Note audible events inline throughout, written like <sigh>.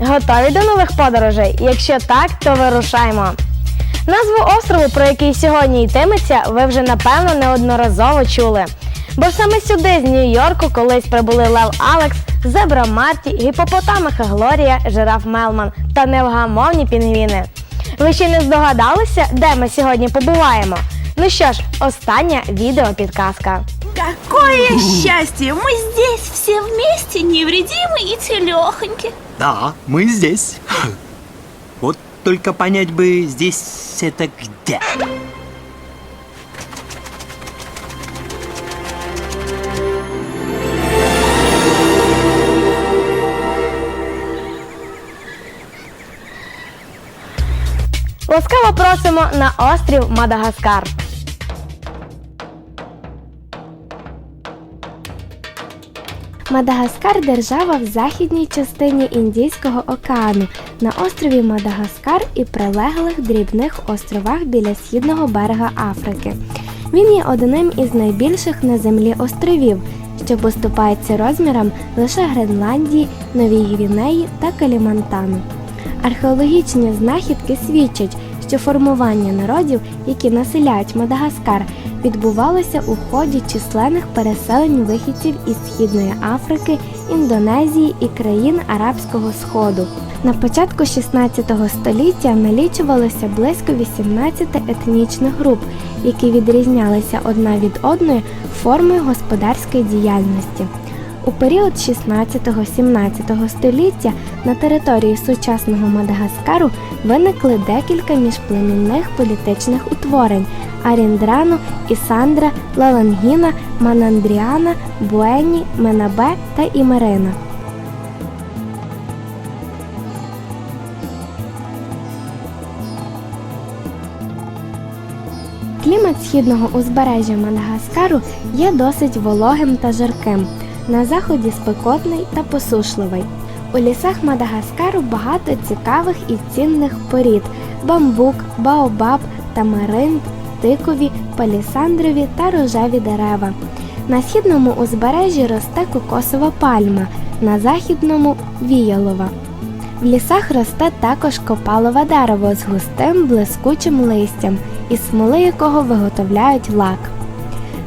Готові до нових подорожей? Якщо так, то вирушаймо. Назву острову, про який сьогодні йтиметься, ви вже напевно неодноразово чули. Бо саме сюди з Нью-Йорку колись прибули Лев Алекс, Зебра Марті, гіпопотамиха Глорія, жираф Мелман та невгамовні пінгвіни. Ви ще не здогадалися, де ми сьогодні побуваємо? Ну що ж, остання відеопідказка. Какое счастье! Мы здесь все вместе, невредимы и целехоньки. Да, мы здесь. Вот только понять бы здесь это где. Ласкаво просимо на острів Мадагаскар. Мадагаскар держава в західній частині Індійського океану на острові Мадагаскар і прилеглих дрібних островах біля східного берега Африки. Він є одним із найбільших на землі островів, що поступається розміром лише Гренландії, Новій Гвінеї та Калімантану. Археологічні знахідки свідчать, що формування народів, які населяють Мадагаскар, відбувалося у ході численних переселень вихідців із Східної Африки, Індонезії і країн Арабського Сходу. На початку 16 століття налічувалося близько 18 етнічних груп, які відрізнялися одна від одної формою господарської діяльності. У період 16-17 століття на території сучасного Мадагаскару виникли декілька міжплемінних політичних утворень Аріндрану, Ісандра, Лалангіна, Манандріана, Буені, Менабе та Імерина. Клімат східного узбережжя Мадагаскару є досить вологим та жарким. На заході спекотний та посушливий. У лісах Мадагаскару багато цікавих і цінних порід: бамбук, баобаб, тамаринд, тикові, палісандрові та рожеві дерева. На східному узбережжі росте кокосова пальма, на західному віялова. В лісах росте також копалове дерево з густим блискучим листям, із смоли якого виготовляють лак.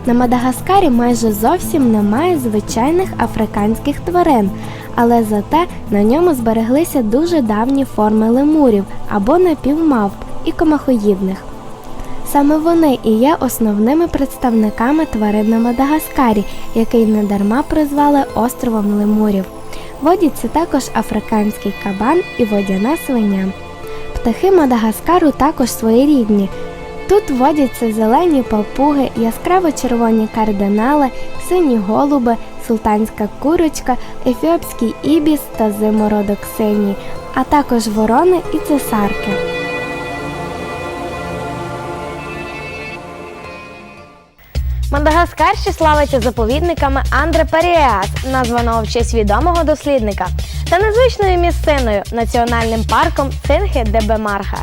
На Мадагаскарі майже зовсім немає звичайних африканських тварин, але зате на ньому збереглися дуже давні форми лемурів або напівмавп і комахоїдних. Саме вони і є основними представниками тварин на Мадагаскарі, який недарма призвали островом лемурів. Водяться також африканський кабан і водяна свиня. Птахи Мадагаскару також своєрідні. Тут водяться зелені папуги, яскраво червоні кардинали, сині голуби, султанська курочка, ефіопський ібіс та зимородок синій, а також ворони і цесарки. Мадагаскар ще славиться заповідниками Андре Періас, названого в честь відомого дослідника, та незвичною місциною національним парком Цинхи Дебемарха.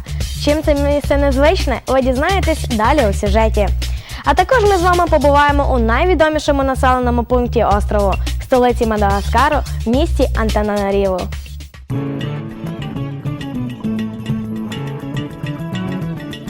Чим це місце незвичне, ви дізнаєтесь далі у сюжеті. А також ми з вами побуваємо у найвідомішому населеному пункті острову столиці Мадагаскару, місті Антананаріву.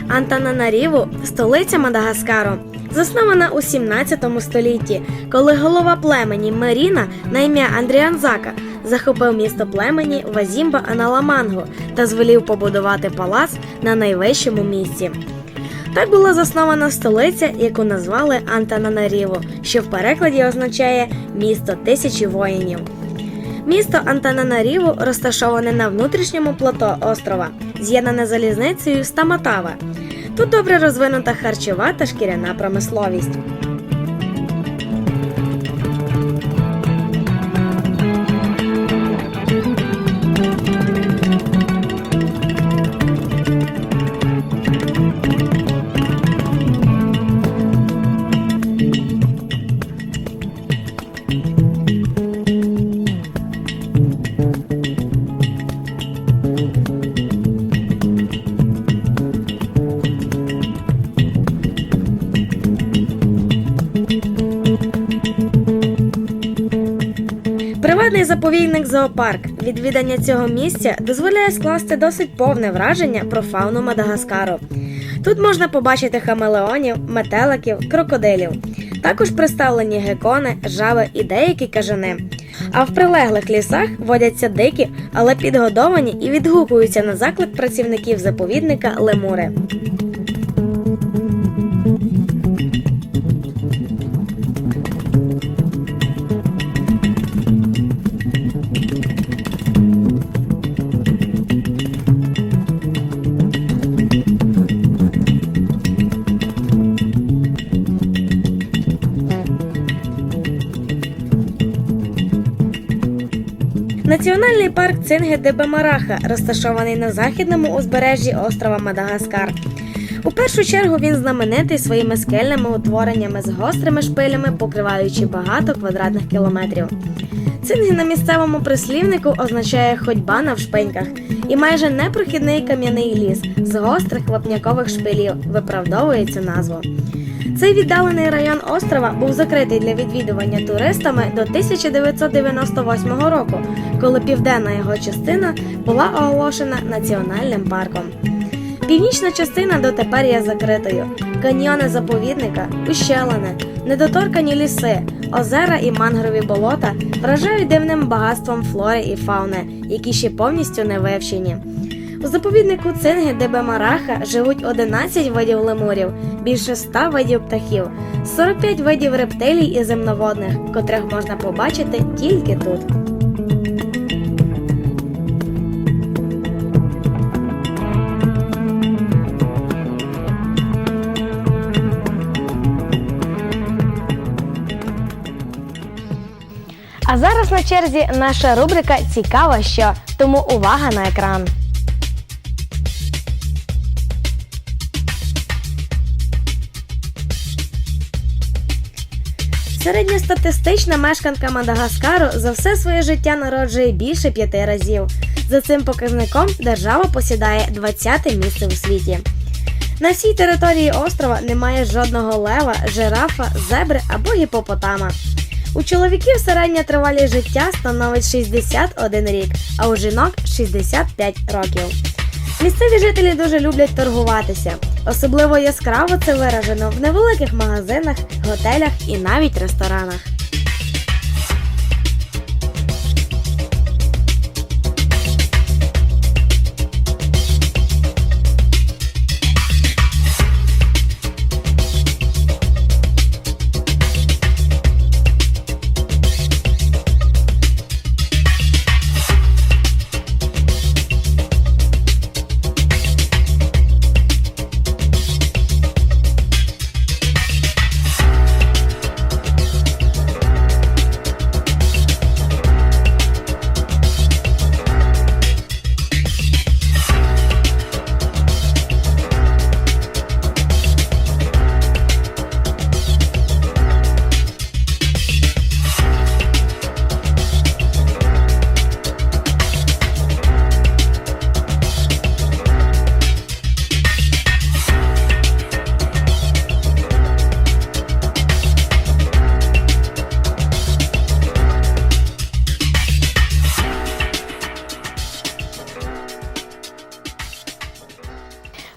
Антананаріву столиця Мадагаскару, заснована у 17 столітті, коли голова племені Меріна на ім'я Андріанзака захопив місто племені Вазімба Аналаманго та звелів побудувати палац на найвищому місці. Так була заснована столиця, яку назвали Антананаріву, що в перекладі означає місто тисячі воїнів. Місто Антананаріву розташоване на внутрішньому плато острова, з'єднане залізницею з Таматава. Тут добре розвинута харчова та шкіряна промисловість. Природний заповідник зоопарк. Відвідання цього місця дозволяє скласти досить повне враження про фауну Мадагаскару. Тут можна побачити хамелеонів, метеликів, крокодилів. Також представлені гекони, жаби і деякі кажани. А в прилеглих лісах водяться дикі, але підгодовані і відгукуються на заклик працівників заповідника лемури. Національний парк Цинги де Бемараха розташований на західному узбережжі острова Мадагаскар. У першу чергу він знаменитий своїми скельними утвореннями з гострими шпилями, покриваючи багато квадратних кілометрів. Цинги на місцевому прислівнику означає ходьба на вшпиньках і майже непрохідний кам'яний ліс з гострих вапнякових шпилів виправдовує цю назву. Цей віддалений район острова був закритий для відвідування туристами до 1998 року, коли південна його частина була оголошена національним парком. Північна частина дотепер є закритою. Каньйони заповідника, ущелини, недоторкані ліси, озера і мангрові болота вражають дивним багатством флори і фауни, які ще повністю не вивчені. У заповіднику Цинги Дебе Мараха живуть 11 видів лемурів, більше 100 видів птахів, 45 видів рептилій і земноводних, котрих можна побачити тільки тут. А зараз на черзі наша рубрика Цікаво що, тому увага на екран. Середньостатистична мешканка Мадагаскару за все своє життя народжує більше п'яти разів. За цим показником держава посідає 20 місце у світі. На всій території острова немає жодного лева, жирафа, зебри або гіпопотама. У чоловіків середня тривалість життя становить 61 рік, а у жінок 65 років. Місцеві жителі дуже люблять торгуватися. Особливо яскраво це виражено в невеликих магазинах, готелях і навіть ресторанах.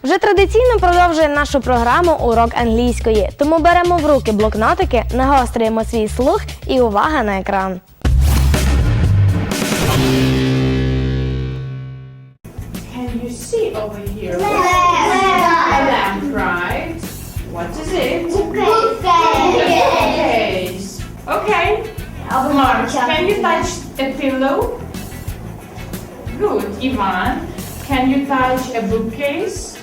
Вже традиційно продовжує нашу програму урок англійської, тому беремо в руки блокнотики, нагострюємо свій слух і увага на екран. Can you see over here? A lamp, right? What is it? Bookcase. Okay. Mark, can you touch a pillow? Good. Ivan, can you touch a bookcase?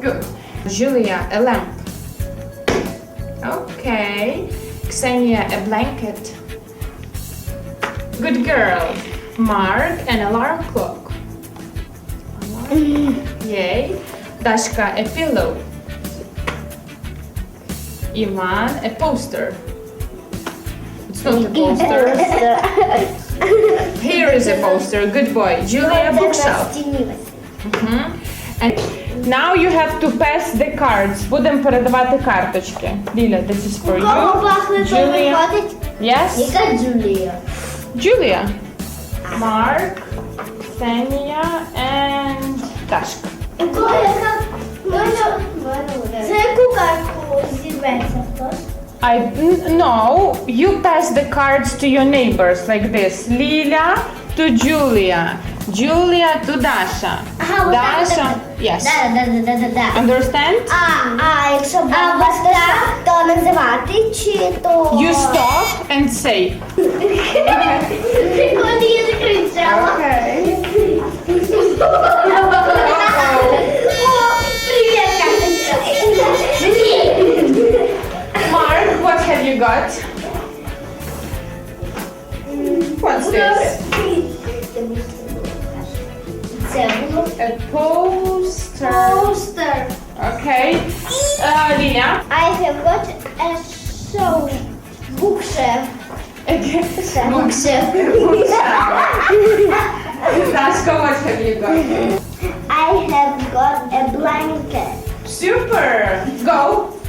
Good. Julia, a lamp. Okay. Xenia, a blanket. Good girl. Mark, an alarm clock. Yay. Dashka, a pillow. Ivan, a poster. It's not a <laughs> poster. Here is a poster. Good boy. Julia, a bookshelf. Mhm. And now you have to pass the cards. Будемо передавати карточки. Ліля, this is for you. Кого пахне, то Julia. виходить? Yes? Яка Джулія? Julia. Mark, Ksenia, and Dashka. Це яку картку зірветься хтось? I n- no. You pass the cards to your neighbors like this. Lilia to Julia. Julia to Dasha. Ага, отак, Dasha. отак. Yes. Да, да, да, да, да, да. Understand? А, а якщо бабуся, то називати чи то... You stop and say. Прикольно, я закричала. О, привіт, Mark, what have you got? What's this? poster. A poster. Poster. Okay. Uh, Lina? I have got a show bookshelf. <laughs> Bookshelf. Bookshelf. <laughs> Sasha, what have you got? I have got a blanket. Super. Go.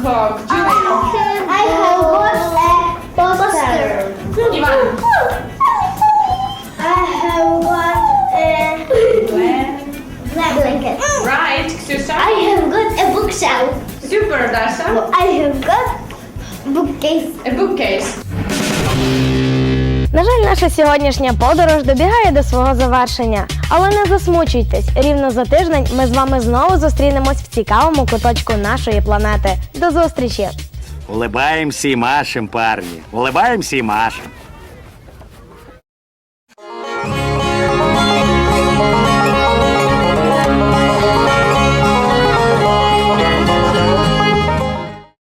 Clock. Alarm clock. Julia. I have got a poster. Ivan. I have got a blanket. Right, I have got a bookshelf. Super, Dasha. I have got bookcase. A bookcase. На жаль, наша сьогоднішня подорож добігає до свого завершення. Але не засмучуйтесь, рівно за тиждень ми з вами знову зустрінемось в цікавому куточку нашої планети. До зустрічі! Улыбаемся и машем, парни. Улыбаемся и машем.